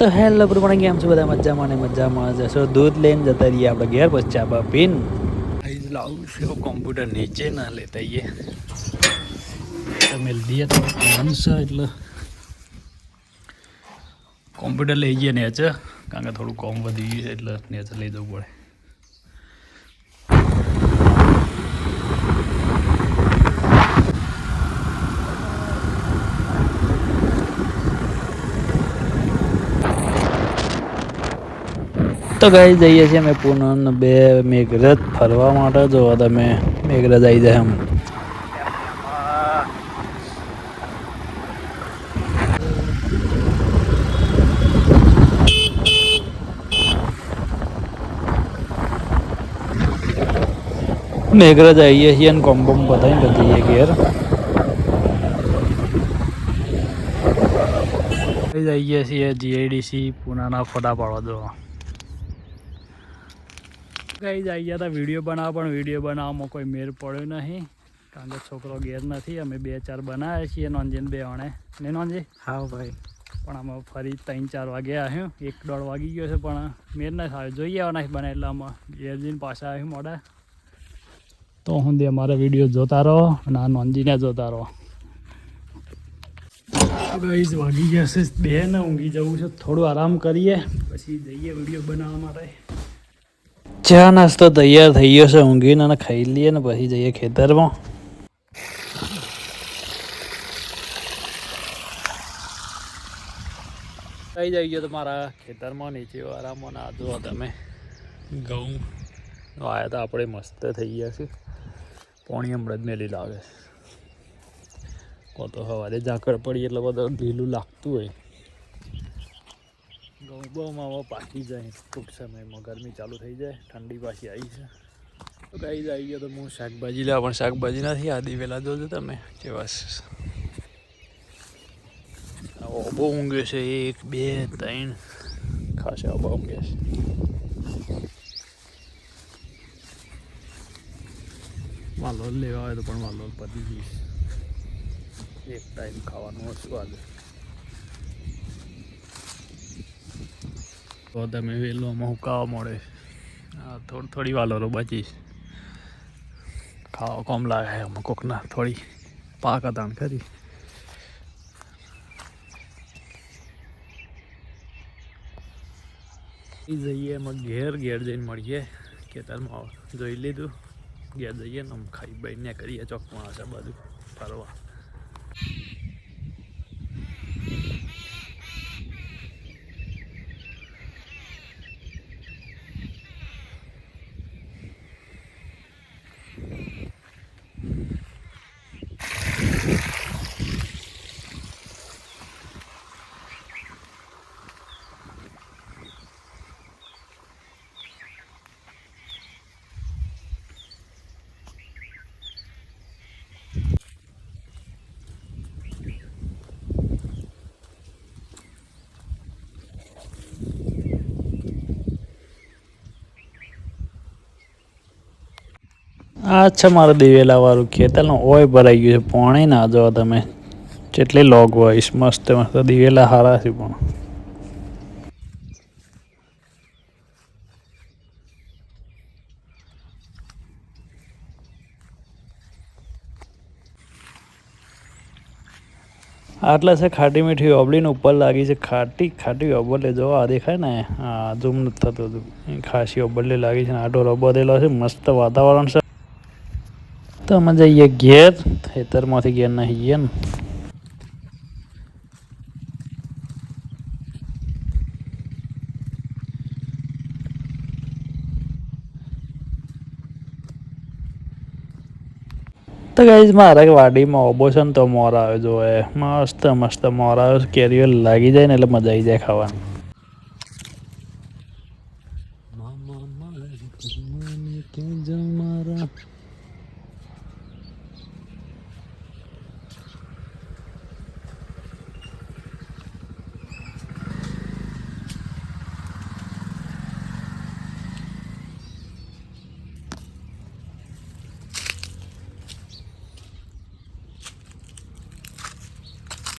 તો હેલો પ્રમાણે કેમ છો બધા? મજામાં ને મજામાં જશો દૂધ લઈને જતા રહીએ આપણે ઘેર પછી ચા બા પીન. લાવું છે કોમ્પ્યુટર નીચે ના લેતા આઈએ. તમે દઈએ તો છે એટલે. કોમ્પ્યુટર લઈ જઈએ નેચર કારણ કે થોડું કોમ વધી ગયું છે એટલે નેચર લઈ જવું પડે. તો ગઈ જઈએ છીએ અમે પૂનમ બે મેઘરજ ફરવા માટે. જો તમે, મેઘરજ આવી જાય એમ. મેઘરજ આવીએ છીએ અને કોમ્બોમ બધાને જઈએ ઘેર. જઈએ છીએ જીઆઈડીસી પુનાના ફોટા પાડવા, જોવા. કઈ જાય ગયા હતા વીડિયો બનાવવા પણ વીડિયો બનાવવામાં કોઈ મેર પડ્યો નહીં. કારણ કે છોકરો ઘેર નથી અમે બે ચાર બનાવ્યા છીએ નોંધીને બે અણે. ને નોંધી હા ભાઈ. પણ અમે ફરી ત્રણ ચાર વાગે આવ્યું. એક દોઢ વાગી ગયો છે પણ મેર નથી આવ્યો. જોઈએ આવવાના બને એટલે અમે ઘેર જઈને પાછા આવ્યું મોડા. તો હું દે અમારા વીડિયો જોતા રહો અને આ નોંધીને જોતા રહો. ગઈઝ વાગી ગયા છે બે ને ઊંઘી જવું છે. થોડું આરામ કરીએ પછી જઈએ વીડિયો બનાવવા માટે. ચા નાસ્તો તૈયાર થઈ ગયો છે, ઊંઘીને અને ખાઈ લઈએ ને પછી જઈએ ખેતરમાં. કઈ જઈ ગયો તમારા ખેતરમાં નીચે આરામમાં ના જો તમે. ઘઉં. આવ્યા હતા આપણે મસ્ત થઈ ગયા છે. પોણી હમણાં જ મેલી લાગે કોતો સવારે ઝાકળ પડી એટલે બધું ઢીલું લાગતું હોય. હવે પાકી જાય. ટૂંક સમયમાં ગરમી ચાલુ થઈ જાય. ઠંડી પાછી આવી છે. તો ગાઈ આવી ગયો તો હું શાકભાજી લેવા, પણ શાકભાજી નથી. આદી વહેલા જોજો તમે, કેવા બહુ ઊંઘે છે. એક, બે, ત્રણ. ખાસા બહુ ઊંઘ્યો છે. વાલોલ લેવા આવે તો પણ વાલોલ પતી જઈશ. એક ટાઈમ ખાવાનું ઓછું આજે. તો તમે વેલોમાં હુકાવા મળે. થોડી થોડી વાલોરો બચીશ ખાવા કોમ લાગે અમુક કોકના. થોડી પાક તાણ ખરી. જઈએ એમાં ઘેર ઘેર જઈને મળીએ. ખેતરમાં જોઈ લીધું. ઘેર જઈએ ને આમ ખાઈ બાઈને કરીએ ચોકમાં હશે બધું ફરવા. આ છે મારું દિવેલા વાળું ખેતરનું. ઓય ભરાઈ ગયું છે પાણી ના જો તમે. જેટલી લોગ હોય. મસ્ત મસ્ત દિવેલા સારા છે પણ. આટલા છે ખાટી મીઠી ઓબલીને ઉપર લાગી છે ખાટી ખાટી ઓબલે જો આ દેખાય ને. હા ઝૂમ નથી થતું. હતું ખાસી ઓબલે લાગી છે ને. આટો રબો દેલો છે. મસ્ત વાતાવરણ છે. તો અમે જઈએ, ઘેર, ખેતરમાંથી ઘેર નહીં જઈએ ને તો ગાઈઝ મારા વાડીમાં ઓબો છે ને તો મોર આવે જોવે. મસ્ત મસ્ત મોર આવે કેરીઓ લાગી જાય ને એટલે મજા આવી જાય ખાવાની.